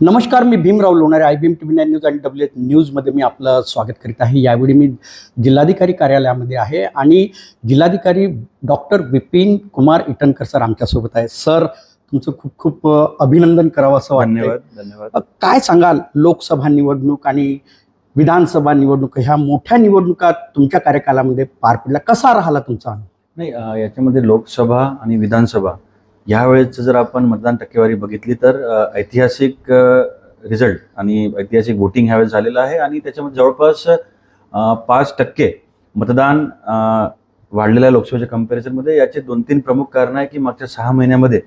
नमस्कार मी Bhimrao Lonare I B M T V nine news आणि W H न्यूजमध्ये मी आपलं स्वागत करीत आहे. यावेळी मी जिल्हाधिकारी कार्यालयामध्ये आहे आणि जिल्हाधिकारी डॉक्टर विपिन कुमार इटनकर सर आमच्यासोबत आहे सर तुमचं खूप खूप अभिनंदन करावं असं वाटतं धन्यवाद धन्यवाद. काय सांगाल? लोकसभा निवडणूक आणि विधानसभा निवडणूक ह्या मोठ्या निवडणुका तुमच्या कार्यकालामध्ये पार पडल्या. कसा राहिला तुमचा? नाही याच्यामध्ये लोकसभा आणि विधानसभा यावेळेचं जर आपण मतदान टक्केवारी बघितली तर ऐतिहासिक रिझल्ट आणि ऐतिहासिक वोटिंग ह्यावेळेस झालेलं आहे आणि त्याच्यामध्ये जवळपास पाच टक्के मतदान वाढलेल्या लोकसभेच्या कम्पॅरिझनमध्ये याचे दोन तीन प्रमुख कारण आहे की मागच्या सहा महिन्यामध्ये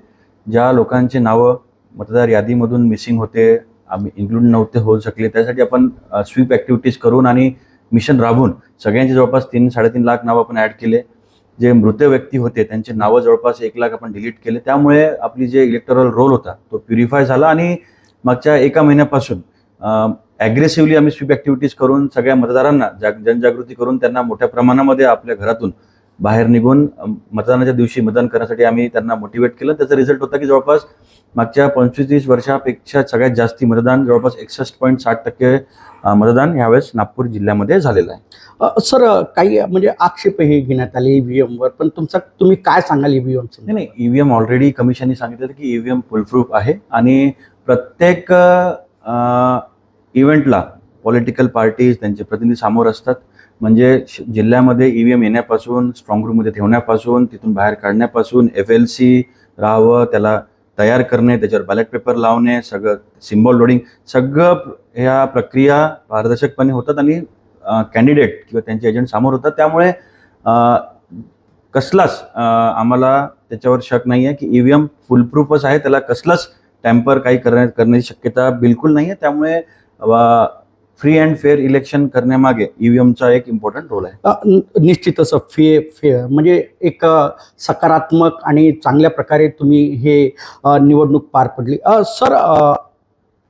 ज्या लोकांचे नावं मतदार यादीमधून मिसिंग होते आम्ही इन्क्लूड नव्हते होऊ शकले. त्यासाठी आपण स्वीप ॲक्टिव्हिटीज करून आणि मिशन राबवून सगळ्यांचे जवळपास तीन साडेतीन लाख नावं आपण ॲड केले. जे मृत व्यक्ती होते त्यांचे नावं जवळपास एक लाख आपण डिलीट केले. त्यामुळे आपली जे इलेक्टोरल रोल होता तो प्युरिफाय झाला आणि मागच्या एका महिन्यापासून ॲग्रेसिव्हली आम्ही स्वीप ॲक्टिव्हिटीज करून सगळ्या मतदारांना जाग जनजागृती करून त्यांना मोठ्या प्रमाणामध्ये आपल्या घरातून बाहेर निघून मतदानाच्या दिवशी मतदान करण्यासाठी आम्ही त्यांना मोटिवेट केलं. त्याचा रिझल्ट होता की जवळपास मागच्या पंचवीस तीस वर्षापेक्षा सगळ्यात जास्ती मतदान जवळपास एकसष्ट पॉईंट साठ टक्के मतदान यावेळेस नागपूर जिल्ह्यामध्ये झालेलं आहे. सर काही म्हणजे आक्षेपही घेण्यात आले ईव्हीएमवर पण तुमचा तुम्ही काय सांगाल ईव्हीएम नाही नाही ईव्हीएम ऑलरेडी कमिशनने सांगितलं की ईव्हीएम फुलप्रूफ आहे आणि प्रत्येक इव्हेंटला पॉलिटिकल पार्टीज त्यांचे प्रतिनिधी समोर असतात. म्हणजे श- जिल्ह्यामध्ये ईव्हीएम येण्यापासून स्ट्रॉंगरूममध्ये ठेवण्यापासून तिथून बाहेर काढण्यापासून एफ एल सी राहावं त्याला तयार करणे त्याच्यावर बॅलेट पेपर लावणे सगळं सिम्बॉल लोडिंग सगळं ह्या प्रक्रिया पारदर्शकपणे होतात आणि कॅन्डिडेट किंवा त्यांचे एजंट समोर होतात. त्यामुळे कसलाच आम्हाला त्याच्यावर शक नाही आहे की ईव्हीएम फुलप्रूफच आहे. त्याला कसलाच टॅम्पर काही करण्या करण्याची शक्यता बिलकुल नाही आहे त्यामुळे फ्री अँड फेअर इलेक्शन करण्यामागे ईव्हीएमचा एक इम्पॉर्टंट रोल आहे. निश्चितच फे फे म्हणजे एक सकारात्मक आणि चांगल्या प्रकारे तुम्ही हे निवडणूक पार पडली. सर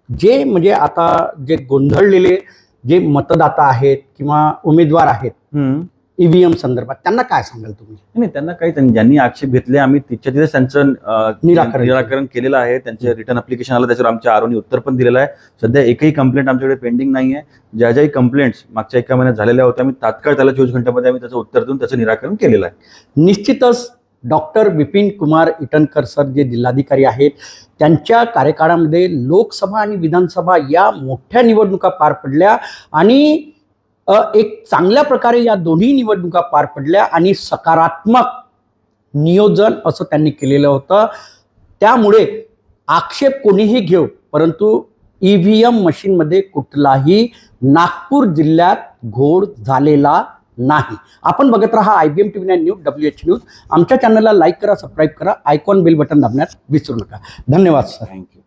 जे म्हणजे आता जे गोंधळलेले जे मतदाता आहेत किंवा उमेदवार आहेत. ईव्हीएम संदर्भात. त्यांना काय सांगाल तुम्ही? नाही त्यांना काही त्यांनी- ज्यांनी आक्षेप घेतले आम्ही तिथच्या तिथेच त्यांचं अ, निराकरण निराकरण केलेलं आहे. त्यांचे रिटर्न अप्लिकेशन आलं त्याच्यावर आमच्या आरोनी उत्तर पण दिलेलं आहे. सध्या एकही कंप्लेंट आमच्याकडे पेंडिंग नाही आहे ज्या ज्याही कंप्लेंट्स मागच्या एका महिन्यात झालेल्या होत्या आम्ही तात्काळ त्याला चोवीस घंट्यामध्ये आम्ही त्याचं उत्तर देऊन त्याचं निराकरण केलेलं आहे. निश्चितच डॉक्टर विपिन कुमार इटनकर सर जे जिल्हाधिकारी आहेत त्यांच्या कार्यकाळामध्ये लोकसभा आणि विधानसभा या मोठ्या निवडणुका पार पडल्या आणि एक चांगल्या प्रकारे या दोन्ही निवडणुका पार पडल्या आणि सकारात्मक नियोजन असं त्यांनी केलेलं होतं. त्यामुळे आक्षेप कोणीही घेऊ परंतु ई व्ही एम मशीनमध्ये कुठलाही नागपूर जिल्ह्यात घोड झालेला नाही. आपण बघत राहा I B M T V nine news W H news. आमच्या चॅनलला लाईक करा सबस्क्राईब करा आयकॉन बेल बटन दाबण्यात विसरू नका. धन्यवाद सर. थँक्यू.